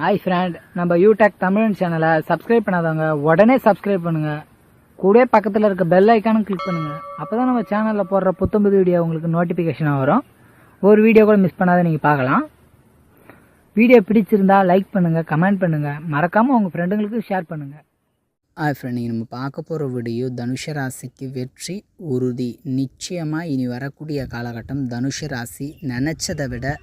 Hi friend நம்ம யூடெக் தமிழ் சேனலை subscribe பண்ணாதவங்க உடனே சப்ஸ்கிரைப் பண்ணுங்க. கூட பக்கத்தில் இருக்க பெல் ஐக்கானும் கிளிக் பண்ணுங்க. அப்பதான் நம்ம சேனலில் போடுற புத்தம்புது வீடியோ உங்களுக்கு நோட்டிஃபிகேஷனாக வரும். ஒரு வீடியோ கூட மிஸ் பண்ணாத நீங்கள் பார்க்கலாம். வீடியோ பிடிச்சிருந்தா லைக் பண்ணுங்கள் கமெண்ட் பண்ணுங்கள் மறக்காமல் உங்கள் ஃப்ரெண்டுங்களுக்கு ஷேர் பண்ணுங்கள் ஹாய் ஃப்ரெண்ட் நீங்கள் நம்ம பார்க்க போகிற வீடியோ தனுஷ ராசிக்கு வெற்றி உறுதி. நிச்சயமாக இனி வரக்கூடிய காலகட்டம் தனுஷ ராசி. நினச்சதை விட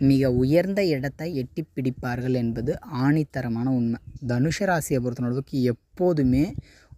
மிக உயர்ந்த இடத்தை எட்டி பிடிப்பார்கள் என்பது ஆணித்தரமான உண்மை. தனுஷ ராசியை பொறுத்தளவுக்கு எப்போதுமே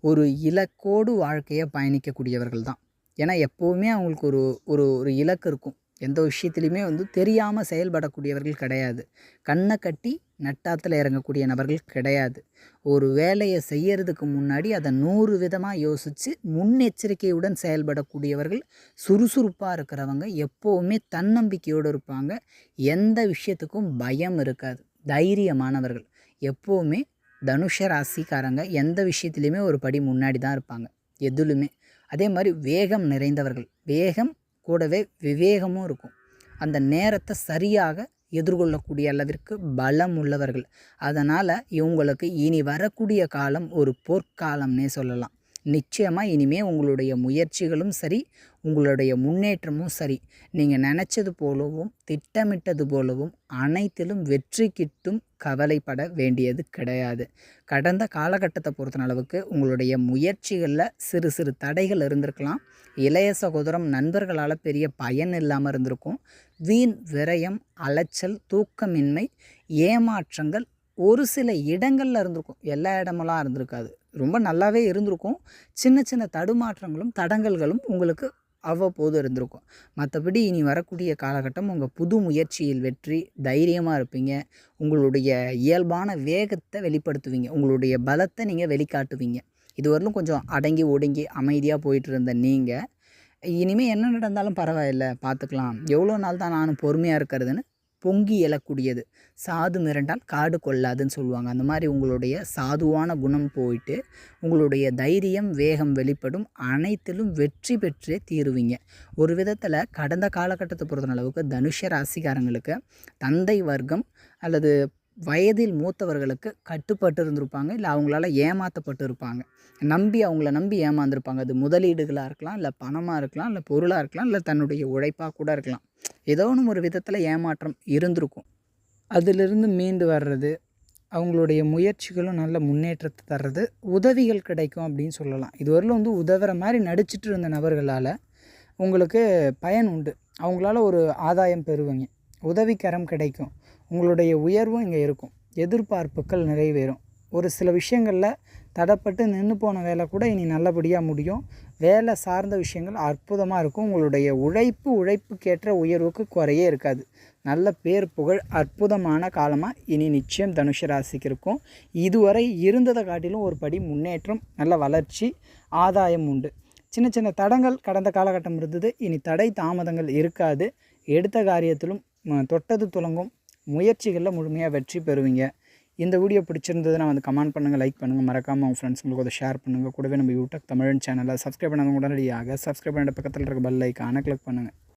ஒரு இலக்கோடு வாழ்க்கையை பயணிக்கக்கூடியவர்கள் தான் ஏன்னா எப்போவுமே அவங்களுக்கு ஒரு ஒரு ஒரு இலக்கு இருக்கும். எந்த விஷயத்துலையுமே வந்து தெரியாமல் செயல்படக்கூடியவர்கள் கிடையாது. கண்ணை கட்டி நட்டாத்தில் இறங்கக்கூடிய நபர்கள் கிடையாது. ஒரு வேலையை செய்யறதுக்கு முன்னாடி அதை நூறு விதமாக யோசித்து முன்னெச்சரிக்கையுடன் செயல்படக்கூடியவர்கள் சுறுசுறுப்பாக இருக்கிறவங்க எப்போவுமே தன்னம்பிக்கையோடு இருப்பாங்க. எந்த விஷயத்துக்கும் பயம் இருக்காது. தைரியமானவர்கள். எப்போவுமே தனுஷ ராசிக்காரங்க எந்த விஷயத்துலையுமே ஒரு படி முன்னாடி தான் இருப்பாங்க. எதுலுமே. அதே மாதிரி வேகம் நிறைந்தவர்கள். வேகம் கூடவே விவேகமும் இருக்கும். அந்த நேரத்தை சரியாக எதிர்கொள்ளக்கூடிய அளவிற்கு பலம் உள்ளவர்கள். அதனால் இவங்களுக்கு இனி வரக்கூடிய காலம் ஒரு பொற்காலம்னே சொல்லலாம். நிச்சயமாக இனிமே உங்களுடைய முயற்சிகளும் சரி உங்களுடைய முன்னேற்றமும் சரி. நீங்கள் நினச்சது போலவும் திட்டமிட்டது போலவும் அனைத்திலும் வெற்றி கிட்டும் கவலைப்பட வேண்டியது கிடையாது. கடந்த காலகட்டத்தை பொறுத்த அளவுக்கு உங்களுடைய முயற்சிகளில் சிறு சிறு தடைகள் இருந்திருக்கலாம். இளைய சகோதரம் நண்பர்களால் பெரிய பயன் இல்லாமல் இருந்திருக்கும். வீண் விரயம் அலைச்சல் தூக்கமின்மை ஏமாற்றங்கள் ஒரு சில இடங்களில் இருந்திருக்கும். எல்லா இடமெல்லாம் இருந்திருக்காது. ரொம்ப நல்லாவே இருந்திருக்கும். சின்ன சின்ன தடுமாற்றங்களும் தடங்கல்களும் உங்களுக்கு அவ்வப்போது இருந்திருக்கும். மற்றபடி இனி வரக்கூடிய காலகட்டம் உங்கள் புது முயற்சியில் வெற்றி தைரியமாக இருப்பீங்க. உங்களுடைய இயல்பான வேகத்தை வெளிப்படுத்துவீங்க. உங்களுடைய பலத்தை நீங்கள் வெளிக்காட்டுவீங்க. இதுவரையிலும் கொஞ்சம் அடங்கி ஒடுங்கி அமைதியாக போயிட்டு இருந்த நீங்கள் இனிமேல் என்ன நடந்தாலும் பரவாயில்ல பார்த்துக்கலாம் எவ்வளோ நாள் தான் நானும் பொறுமையாக இருக்கிறதுன்னு பொங்கி எழக்கூடியது சாது மிரண்டால் காடு கொள்ளாதுன்னு சொல்லுவாங்க. அந்த மாதிரி உங்களுடைய சாதுவான குணம் போயிட்டு உங்களுடைய தைரியம் வேகம் வெளிப்படும். அனைத்திலும் வெற்றி பெற்றே தீருவீங்க. ஒரு விதத்தில் கடந்த காலகட்டத்தை பொறுத்த அளவுக்கு தனுஷ ராசிக்காரங்களுக்கு தந்தை வர்க்கம் அல்லது வயதில் மூத்தவர்களுக்கு கட்டுப்பட்டு இருந்திருப்பாங்க இல்லை அவங்களால ஏமாற்றப்பட்டு இருப்பாங்க நம்பி அவங்கள நம்பி ஏமாந்துருப்பாங்க. அது முதலீடுகளாக இருக்கலாம் இல்லை பணமாக இருக்கலாம் இல்லை பொருளாக இருக்கலாம் இல்லை தன்னுடைய உழைப்பாக கூட இருக்கலாம். ஏதோ ஒன்று ஒரு விதத்தில் ஏமாற்றம் இருந்திருக்கும். அதிலிருந்து மீண்டு வர்றது அவங்களுடைய முயற்சிகளும் நல்ல முன்னேற்றத்தை தர்றது உதவிகள் கிடைக்கும் அப்படின்னு சொல்லலாம். இதுவரையிலும் வந்து உதவுற மாதிரி நடிச்சிட்டு இருந்த நபர்களால் உங்களுக்கு பயன் உண்டு. அவங்களால ஒரு ஆதாயம் பெறுவீங்க. உதவிக்கரம் கிடைக்கும். உங்களுடைய உயர்வும் இங்கே இருக்கும். எதிர்பார்ப்புகள் நிறைவேறும். ஒரு சில விஷயங்களில் தடப்பட்டு நின்று போன வேலை கூட இனி நல்லபடியாக முடியும். வேலை சார்ந்த விஷயங்கள் அற்புதமாக இருக்கும். உங்களுடைய உழைப்பு உழைப்புக்கேற்ற உயர்வுக்கு குறையே இருக்காது. நல்ல பேர் புகழ் அற்புதமான காலமாக இனி நிச்சயம் தனுஷ ராசிக்கு இருக்கும். இதுவரை இருந்ததை காட்டிலும் ஒரு படி முன்னேற்றம் நல்ல வளர்ச்சி ஆதாயம் உண்டு. சின்ன சின்ன தடங்கள் கடந்த காலகட்டம் இருந்தது. இனி தடை தாமதங்கள் இருக்காது. எடுத்த காரியத்திலும் தொட்டது துளங்கும் முயற்சிகளில் முழுமையாக வெற்றி பெறுவீங்க. இந்த வீடியோ பிடிச்சிருந்ததுன்னா வந்து கமெண்ட் பண்ணுங்கள் லைக் பண்ணுங்கள் மறக்காமல் உங்கள் ஃப்ரெண்ட்ஸுங்களுக்கு அதை ஷேர் பண்ணுங்கள் கூடவே நம்ம யூடியூப் தமிழ் சேனலை சப்ஸ்கிரைப் பண்ணாதவங்க உடனடியாக சப்ஸ்கிரைப் பண்ணிட்டு பக்கத்தில் இருக்க பெல் ஐக்கானை கிளிக் பண்ணுங்கள்